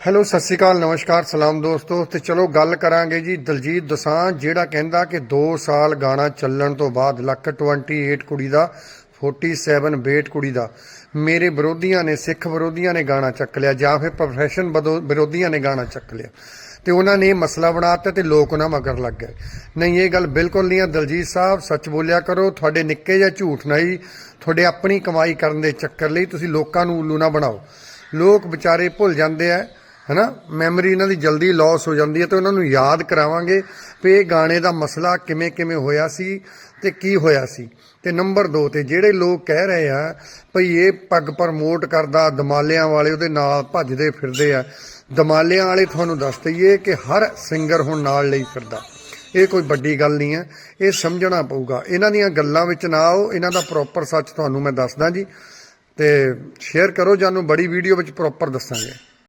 Hello, ਸਤਿ ਸ਼੍ਰੀ ਅਕਾਲ, ਨਮਸਕਾਰ, ਸਲਾਮ ਦੋਸਤੋ। ਤੇ ਚਲੋ, ਗੱਲ ਕਰਾਂਗੇ ਜੀ ਦਲਜੀਤ ਦਸਾਂ ਜਿਹੜਾ ਕਹਿੰਦਾ ਕਿ 2 ਸਾਲ ਗਾਣਾ ਚੱਲਣ ਤੋਂ ਬਾਅਦ ਲੱਕ 28 ਕੁੜੀ ਦਾ 47 ਬੇਟ ਕੁੜੀ ਦਾ, ਮੇਰੇ ਵਿਰੋਧੀਆਂ ਨੇ, ਸਿੱਖ ਵਿਰੋਧੀਆਂ ਨੇ ਗਾਣਾ ਚੱਕ ਲਿਆ, ਜਾਂ ਫਿਰ ਪ੍ਰੋਫੈਸ਼ਨ ਵਿਰੋਧੀਆਂ ਨੇ ਗਾਣਾ ਚੱਕ ਲਿਆ। ਤੇ ਉਹਨਾਂ ਨੇ ਇਹ ਮਸਲਾ ਬਣਾਤਾ ਤੇ ਲੋਕ ਉਹਨਾਂ ਮਗਰ ਲੱਗ ਗਏ। ਨਹੀਂ, ਇਹ ਗੱਲ ਬਿਲਕੁਲ ਨਹੀਂ ਹੈ ਦਲਜੀਤ ਸਾਹਿਬ, ਸੱਚ ਬੋਲਿਆ ਕਰੋ, ਤੁਹਾਡੇ ਨਿੱਕੇ ਜਿਹਾ ਝੂਠ ਨਹੀਂ, ਤੁਹਾਡੇ ਆਪਣੀ ਕਮਾਈ ਕਰਨ ਦੇ ਚੱਕਰ ਲਈ ਤੁਸੀਂ ਲੋਕਾਂ ਨੂੰ ਉੱਲੂ ਨਾ ਬਣਾਓ। ਲੋਕ ਵਿਚਾਰੇ ਭੁੱਲ ਜਾਂਦੇ ਆ। ਹਨਾ? ਮੈਮਰੀ ਇਹਨਾਂ ਦੀ ਜਲਦੀ ਲਾਸ ਹੋ ਜਾਂਦੀ ਹੈ ਤੇ ਉਹਨਾਂ ਨੂੰ ਯਾਦ ਕਰਾਵਾਂਗੇ ਵੀ ਇਹ ਗਾਣੇ ਦਾ ਮਸਲਾ ਕਿਵੇਂ ਕਿਵੇਂ ਹੋਇਆ ਸੀ ਤੇ ਕੀ ਹੋਇਆ ਸੀ। ਤੇ ਨੰਬਰ 2 ਤੇ ਜਿਹੜੇ ਲੋਕ ਕਹਿ ਰਹੇ ਆ ਭਈ ਇਹ ਪੱਗ ਪ੍ਰਮੋਟ ਕਰਦਾ, ਦਮਾਲਿਆਂ ਵਾਲੇ ਉਹਦੇ ਨਾਲ ਭੱਜਦੇ ਫਿਰਦੇ ਆ। ਦਮਾਲਿਆਂ ਵਾਲੇ ਤੁਹਾਨੂੰ ਦੱਸ ਦਈਏ ਕਿ ਹਰ ਸਿੰਗਰ ਹੁਣ ਨਾਲ ਲਈ ਫਿਰਦਾ। ਇਹ ਕੋਈ ਵੱਡੀ ਗੱਲ ਨਹੀਂ ਹੈ, ਇਹ ਸਮਝਣਾ ਪਊਗਾ। ਇਹਨਾਂ ਦੀਆਂ ਗੱਲਾਂ ਵਿੱਚ ਨਾ ਆਓ, ਇਹਨਾਂ ਦਾ ਪ੍ਰੋਪਰ ਸੱਚ ਤੁਹਾਨੂੰ ਮੈਂ ਦੱਸਦਾ ਜੀ। ਤੇ ਸ਼ੇਅਰ ਕਰੋ, ਜਾਨੂੰ ਬੜੀ ਵੀਡੀਓ ਵਿੱਚ ਪ੍ਰੋਪਰ ਦੱਸਾਂਗੇ।